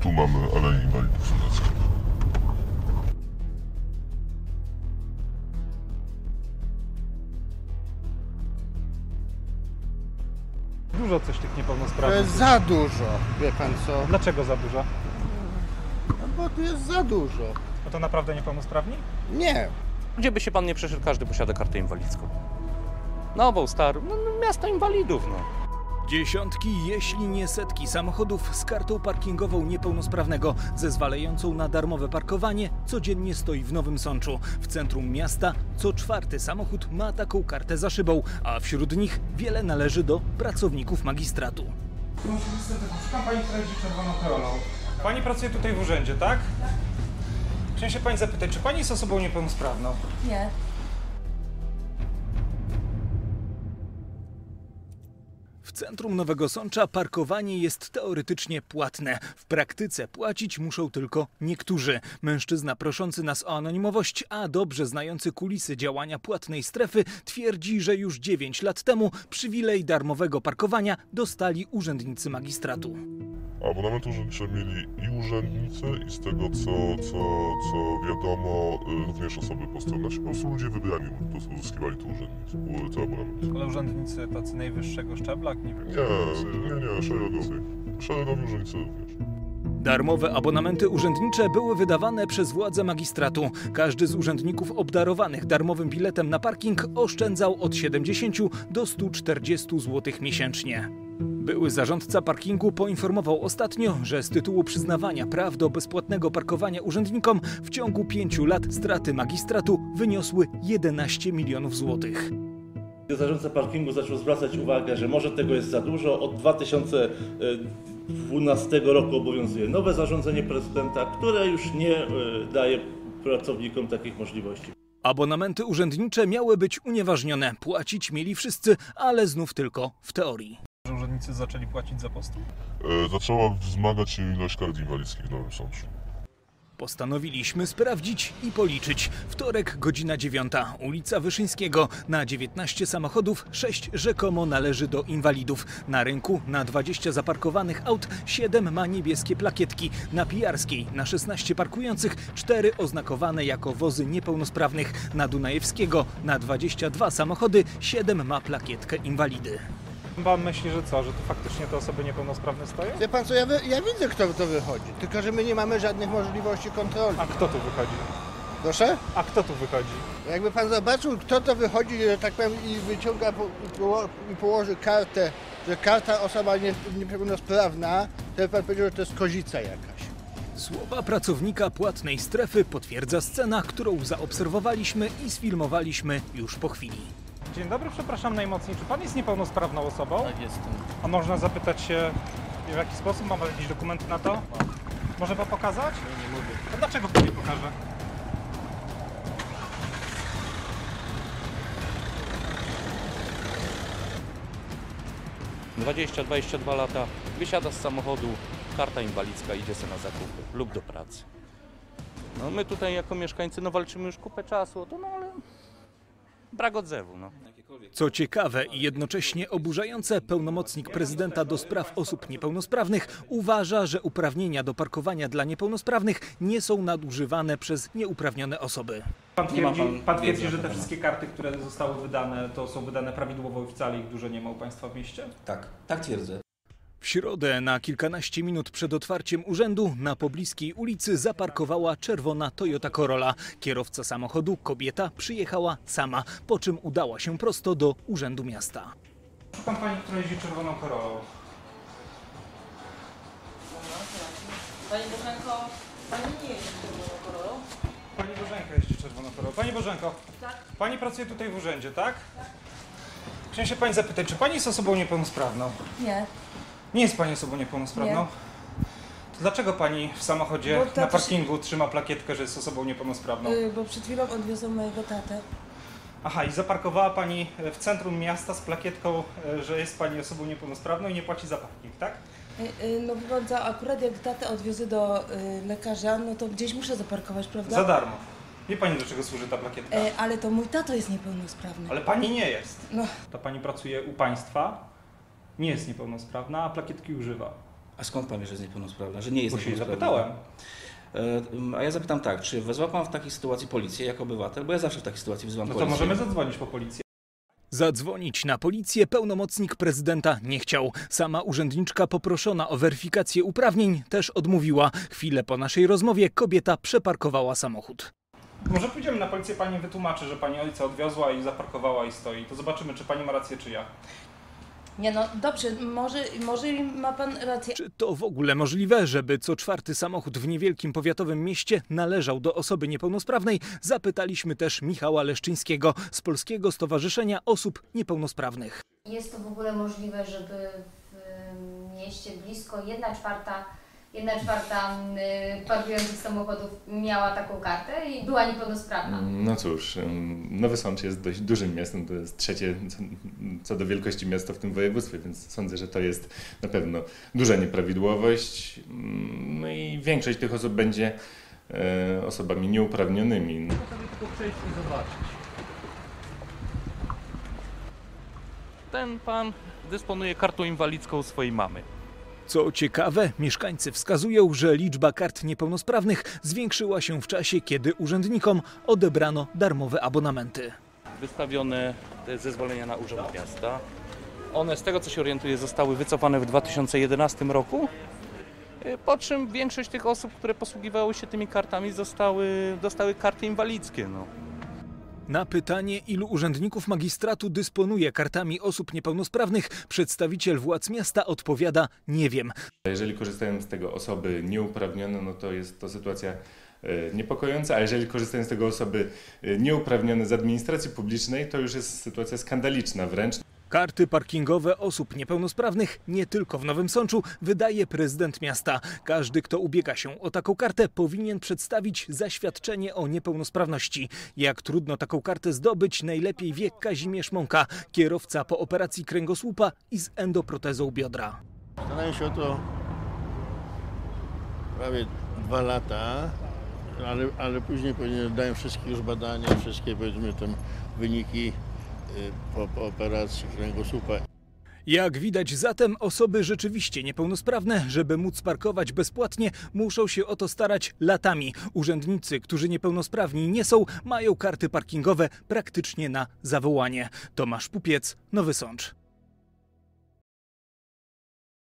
Tu mamy Aleję Inwalidów Sudecką. Dużo coś tych To niepełnosprawnych. jest za dużo, wie pan co? Dlaczego za dużo? No bo tu jest za dużo. No to naprawdę niepełnosprawni? Nie. Gdzie by się pan nie przeszedł, każdy posiada kartę inwalidzką. Nową, starą, no, no miasta inwalidów, no. Dziesiątki, jeśli nie setki samochodów z kartą parkingową niepełnosprawnego, zezwalającą na darmowe parkowanie, codziennie stoi w Nowym Sączu. W centrum miasta co czwarty samochód ma taką kartę za szybą, a wśród nich wiele należy do pracowników magistratu. Szukam pani, która jeździ czerwoną koroną. Pani pracuje tutaj w urzędzie, tak? Chciałem się pani zapytać, czy pani jest osobą niepełnosprawną? Nie. W centrum Nowego Sącza parkowanie jest teoretycznie płatne. W praktyce płacić muszą tylko niektórzy. Mężczyzna proszący nas o anonimowość, a dobrze znający kulisy działania płatnej strefy twierdzi, że już 9 lat temu przywilej darmowego parkowania dostali urzędnicy magistratu. Abonament urzędniczy mieli i urzędnicy, i z tego co, co, co wiadomo, y, również osoby postronne. Po prostu ludzie wybrani po prostu uzyskiwali tu urzędnicy, u- te abonamenty. Ale urzędnicy tacy najwyższego szczebla, nie wiem. Nie, nie, nie, szeregowi. Szeregowi urzędnicy również. Darmowe abonamenty urzędnicze były wydawane przez władze magistratu. Każdy z urzędników obdarowanych darmowym biletem na parking oszczędzał od 70 do 140 zł miesięcznie. Były zarządca parkingu poinformował ostatnio, że z tytułu przyznawania praw do bezpłatnego parkowania urzędnikom w ciągu pięciu lat straty magistratu wyniosły 11 milionów złotych. Zarządca parkingu zaczął zwracać uwagę, że może tego jest za dużo. Od 2012 roku obowiązuje nowe zarządzenie prezydenta, które już nie e, daje pracownikom takich możliwości. Abonamenty urzędnicze miały być unieważnione. Płacić mieli wszyscy, ale znów tylko w teorii. Zaczęli płacić za postój? E, Zaczęła wzmagać się ilość kart inwalidzkich w Nowym Sączu. Postanowiliśmy sprawdzić i policzyć. Wtorek, godzina dziewiąta, ulica Wyszyńskiego. Na 19 samochodów 6 rzekomo należy do inwalidów. Na rynku na 20 zaparkowanych aut 7 ma niebieskie plakietki. Na Pijarskiej na 16 parkujących 4 oznakowane jako wozy niepełnosprawnych. Na Dunajewskiego na 22 samochody 7 ma plakietkę inwalidy. Pan myśli, że co, że to faktycznie te osoby niepełnosprawne stoją? Wie pan co, ja, wy- ja widzę kto to wychodzi, tylko że my nie mamy żadnych możliwości kontroli. A kto tu wychodzi? Proszę? A kto tu wychodzi? Jakby pan zobaczył kto to wychodzi, że tak powiem, i wyciąga i położy kartę, że karta osoba nie, niepełnosprawna, to by pan powiedział, że to jest kozica jakaś. Słowa pracownika płatnej strefy potwierdza scena, którą zaobserwowaliśmy i sfilmowaliśmy już po chwili. Dzień dobry, przepraszam najmocniej. Czy pan jest niepełnosprawną osobą? Tak jestem. A można zapytać się, w jaki sposób? Ma pan jakieś dokumenty na to? Może pan pokazać? Nie mogę. A dlaczego pan nie pokaże? Dwadzieścia, 22 lata, wysiada z samochodu, karta inwalidzka, idzie sobie na zakupy lub do pracy. No my tutaj jako mieszkańcy no walczymy już kupę czasu to, no ale brak odzewu, no. Co ciekawe i jednocześnie oburzające, pełnomocnik prezydenta do spraw osób niepełnosprawnych uważa, że uprawnienia do parkowania dla niepełnosprawnych nie są nadużywane przez nieuprawnione osoby. Pan twierdzi, pan twierdzi że te wszystkie karty, które zostały wydane, to są wydane prawidłowo i wcale ich dużo nie ma u państwa w mieście? Tak, tak twierdzę. W środę na kilkanaście minut przed otwarciem urzędu na pobliskiej ulicy zaparkowała czerwona Toyota Corolla. Kierowca samochodu, kobieta, przyjechała sama, po czym udała się prosto do urzędu miasta. Szukam pani, która jeździ czerwoną korolą. Pani Bożenko, pani nie jest czerwoną kolorą. Pani Bożenka jeździ czerwoną korolą. Pani Bożenko, Tak. pani pracuje tutaj w urzędzie, tak? Chciałem się pani zapytać, czy pani jest osobą niepełnosprawną? Nie. Nie jest pani osobą niepełnosprawną? Nie. To dlaczego pani w samochodzie Bo na parkingu trzyma plakietkę, że jest osobą niepełnosprawną? Y, bo przed chwilą odwiozą mojego tatę. Aha, i zaparkowała pani w centrum miasta z plakietką, e, że jest pani osobą niepełnosprawną i nie płaci za parking, tak? Y, y, no co, akurat jak tatę odwiozę do y, lekarza, no to gdzieś muszę zaparkować, prawda? Za darmo. Wie pani, do czego służy ta plakietka? Y, ale to mój tato jest niepełnosprawny. Ale pani nie jest. No, Ta pani pracuje u państwa, nie jest niepełnosprawna, a plakietki używa. A skąd pan wie, że jest niepełnosprawna? Że nie jest Bo się zapytałem. E, A ja zapytam tak, czy wezwał pan w takiej sytuacji policję jako obywatel? Bo ja zawsze w takiej sytuacji wzywam No to policję. możemy zadzwonić po policję. Zadzwonić na policję pełnomocnik prezydenta nie chciał. Sama urzędniczka poproszona o weryfikację uprawnień też odmówiła. Chwilę po naszej rozmowie kobieta przeparkowała samochód. Może pójdziemy na policję, pani wytłumaczy, że pani ojca odwiozła i zaparkowała i stoi. To zobaczymy, czy pani ma rację, czy ja. Nie no, dobrze, może, może ma pan rację, Czy to w ogóle możliwe, żeby co czwarty samochód w niewielkim powiatowym mieście należał do osoby niepełnosprawnej? Zapytaliśmy też Michała Leszczyńskiego z Polskiego Stowarzyszenia Osób Niepełnosprawnych. Jest to w ogóle możliwe, żeby w mieście blisko 1 czwarta, 1 czwarta y, parkujących samochodów miała taką kartę i była niepełnosprawna. No cóż, Nowy Sącz jest dość dużym miastem, to jest trzecie co, co do wielkości miasto w tym województwie, więc sądzę, że to jest na pewno duża nieprawidłowość. Ym, No i większość tych osób będzie e, osobami nieuprawnionymi. Ten pan dysponuje kartą inwalidzką swojej mamy. Co ciekawe, mieszkańcy wskazują, że liczba kart niepełnosprawnych zwiększyła się w czasie, kiedy urzędnikom odebrano darmowe abonamenty. Wystawione zezwolenia na Urząd Miasta. One, z tego co się orientuję, zostały wycofane w 2011 roku. Y, Po czym większość tych osób, które posługiwały się tymi kartami, zostały, dostały karty inwalidzkie. No. Na pytanie, ilu urzędników magistratu dysponuje kartami osób niepełnosprawnych, przedstawiciel władz miasta odpowiada: Nie wiem. Jeżeli korzystają z tego osoby nieuprawnione, no to jest to sytuacja e, niepokojąca, a jeżeli korzystają z tego osoby e, nieuprawnione z administracji publicznej, to już jest sytuacja skandaliczna wręcz. Karty parkingowe osób niepełnosprawnych nie tylko w Nowym Sączu wydaje prezydent miasta. Każdy, kto ubiega się o taką kartę, powinien przedstawić zaświadczenie o niepełnosprawności. Jak trudno taką kartę zdobyć, najlepiej wie Kazimierz Mąka, kierowca po operacji kręgosłupa i z endoprotezą biodra. Starałem się o to prawie dwa lata, ale, ale później dałem wszystkie już badania, wszystkie powiedzmy tam wyniki po, po operacji kręgosłupa Jak widać zatem, osoby rzeczywiście niepełnosprawne, żeby móc parkować bezpłatnie, muszą się o to starać latami. Urzędnicy, którzy niepełnosprawni nie są, mają karty parkingowe praktycznie na zawołanie. Tomasz Pupiec, Nowy Sącz.